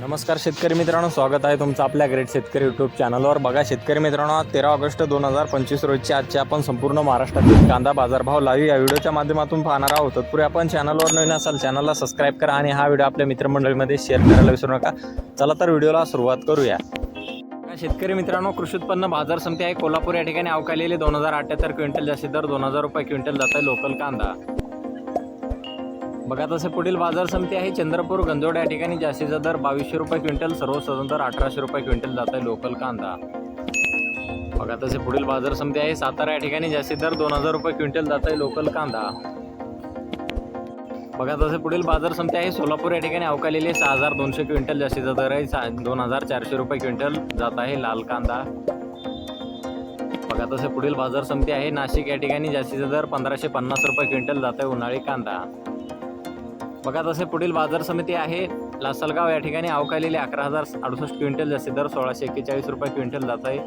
नमस्कार शेतकरी मित्रांनो स्वागत आहे तुमचं आपल्या ग्रेट शेतकरी यूट्यूब चॅनलवर बघा शेतकरी मित्रांनो तेरा ऑगस्ट दोन हजार पंचवीस रोजची आजची आपण संपूर्ण महाराष्ट्रातील कांदा बाजारभाव लाईव्ह या व्हिडिओच्या माध्यमातून पाहणार आहोत. तत्पूर्वी आपण चॅनलवर नवीन असाल चॅनलला सबस्क्राईब करा आणि हा व्हिडिओ आपल्या मित्रमंडळीमध्ये शेअर करायला विसरू नका. चला तर व्हिडिओला सुरुवात करूया. शेतकरी मित्रांनो कृषी उत्पन्न बाजार समिती आहे. कोल्हापूर या ठिकाणी अवकालेले दोन हजार अठ्याहत्तर क्विंटल जास्ती दर दोन हजार रुपये क्विंटल जात आहे लोकल कांदा. बघा तसे पुढील बाजार समिती आहे. चंद्रपूर गंजोड या ठिकाणी जास्तीचा दर बावीसशे रुपये क्विंटल सर्वसाधारण दर अठराशे रुपये क्विंटल जात आहे लोकल कांदा. बघा तसे पुढील बाजार समिती आहे. सातारा या ठिकाणी जास्तीत दर दोन हजार रुपये क्विंटल जात आहे लोकल कांदा. बघा तसे पुढील बाजार समिती आहे. सोलापूर या ठिकाणी अवकालेले सहा हजार दोनशे क्विंटल जास्तीचा दर आहे. सा दोन हजार चारशे रुपये क्विंटल जात आहे लाल कांदा. बघा तसे पुढील बाजार समिती आहे. नाशिक या ठिकाणी जास्तीचा दर पंधराशे पन्नास रुपये क्विंटल जात आहे उन्हाळी कांदा. बघा तसे पुढील बाजार समिती आहे. लासलगाव या ठिकाणी अवकालेली अकरा हजार अडुसष्ट क्विंटल जास्ती दर सोळाशे एक्केचाळीस रुपये क्विंटल जात आहे.